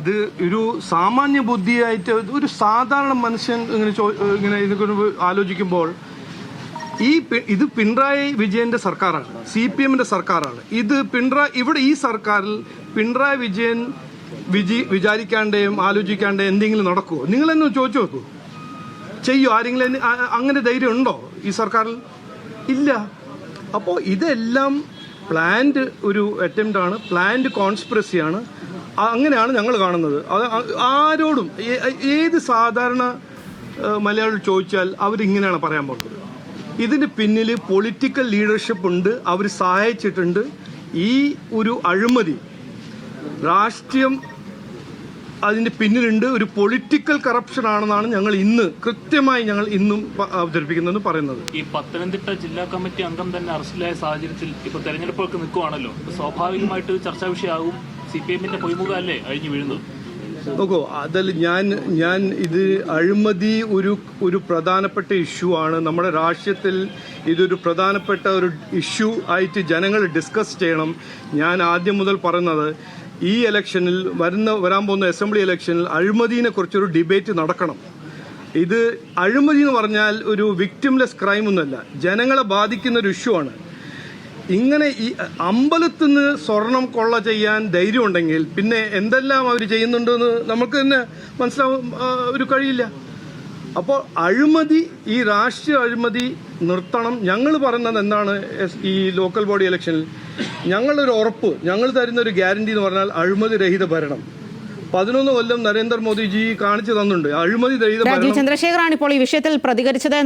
ഇത് ഒരു സാമാന്യ ബുദ്ധിയായിട്ട് ഒരു സാധാരണ മനുഷ്യൻ ഇങ്ങനെ ഇങ്ങനെ ഇതൊക്കെ ആലോചിക്കുമ്പോൾ ഈ ഇത് പിണറായി വിജയന്റെ സർക്കാരാണ് സി പി എമ്മിന്റെ സർക്കാരാണ്. ഇത് പിണറായി ഇവിടെ ഈ സർക്കാരിൽ പിണറായി വിജയൻ വിജി വിചാരിക്കാണ്ടേയും ആലോചിക്കാണ്ടേയും എന്തെങ്കിലും നടക്കുമോ നിങ്ങളെന്നെ ചോദിച്ചു നോക്കൂ. ചെയ്യോ? ആരെങ്കിലും അങ്ങനെ ധൈര്യം ഉണ്ടോ ഈ സർക്കാരിൽ? ഇല്ല. അപ്പോൾ ഇതെല്ലാം പ്ലാൻഡ് ഒരു അറ്റംപ്റ്റ് ആണ് പ്ലാൻഡ് കോൺസ്പിറസിയാണ് അങ്ങനെയാണ് ഞങ്ങൾ കാണുന്നത്. അത് ആരോടും ഏത് സാധാരണ മലയാളികൾ ചോദിച്ചാൽ അവരിങ്ങനെയാണ് പറയാൻ പോകുന്നത്. ഇതിന് പിന്നിൽ പൊളിറ്റിക്കൽ ലീഡർഷിപ്പ് ഉണ്ട് അവർ സഹായിച്ചിട്ടുണ്ട്. ഈ ഒരു അഴിമതി രാഷ്ട്രീയം അതിന്റെ പിന്നിലുണ്ട്. ഒരു പൊളിറ്റിക്കൽ കറപ്ഷൻ ആണെന്നാണ് ഞങ്ങൾ ഇന്ന് കൃത്യമായി ഞങ്ങൾ ഇന്നും അവതരിപ്പിക്കുന്നതെന്ന് പറയുന്നത്. ഈ പത്തനംതിട്ട ജില്ലാ കമ്മിറ്റി അംഗം തന്നെ അറസ്റ്റിലായ സാഹചര്യത്തിൽ ഇപ്പൊ തെരഞ്ഞെടുപ്പൊക്കെ നിൽക്കുവാണല്ലോ. സ്വാഭാവികമായിട്ട് ചർച്ചാ വിഷയമാകും. സി പി എമ്മിന്റെ പൊയ്മുഖമല്ലേ അഴിഞ്ഞു വീഴുന്നത്? നോക്കൂ അതല്ല ഞാൻ ഞാൻ ഇത് അഴിമതി ഒരു ഒരു പ്രധാനപ്പെട്ട ഇഷ്യൂ ആണ്. നമ്മുടെ രാഷ്ട്രീയത്തിൽ ഇതൊരു പ്രധാനപ്പെട്ട ഒരു ഇഷ്യൂ ആയിട്ട് ജനങ്ങൾ ഡിസ്കസ് ചെയ്യണം. ഞാൻ ആദ്യം മുതൽ പറയുന്നത് ഈ ഇലക്ഷനിൽ വരുന്ന വരാൻ പോകുന്ന അസംബ്ലി ഇലക്ഷനിൽ അഴിമതിനെ കുറിച്ചൊരു ഡിബേറ്റ് നടക്കണം. ഇത് അഴിമതി എന്ന് പറഞ്ഞാൽ ഒരു വിക്ടിംലെസ് ക്രൈം ഒന്നുമല്ല. ജനങ്ങളെ ബാധിക്കുന്ന ഒരു ഇഷ്യൂ ആണ്. ഇങ്ങനെ ഈ അമ്പലത്തിൽ നിന്ന് സ്വർണം കൊള്ള ചെയ്യാൻ ധൈര്യം ഉണ്ടെങ്കിൽ പിന്നെ എന്തെല്ലാം അവർ ചെയ്യുന്നുണ്ടെന്ന് നമുക്ക് തന്നെ മനസ്സിലാവും ഒരു കഴിയില്ല. അപ്പോൾ അഴിമതി ഈ രാഷ്ട്രീയ അഴിമതി നിർത്തണം. ഞങ്ങൾ പറയുന്നത് എന്താണ് ഈ ലോക്കൽ ബോഡി ഇലക്ഷനിൽ ഞങ്ങളൊരു ഉറപ്പ് ഞങ്ങൾ തരുന്ന ഒരു ഗ്യാരണ്ടി എന്ന് പറഞ്ഞാൽ അഴിമതി രഹിത ഭരണം. പതിനൊന്ന് കൊല്ലം നരേന്ദ്രമോദിജി കാണിച്ചു തന്നിട്ടുണ്ട്. അഴിമതി രഹിത ചന്ദ്രശേഖറാണ് ഇപ്പോൾ ഈ വിഷയത്തിൽ പ്രതികരിച്ചത്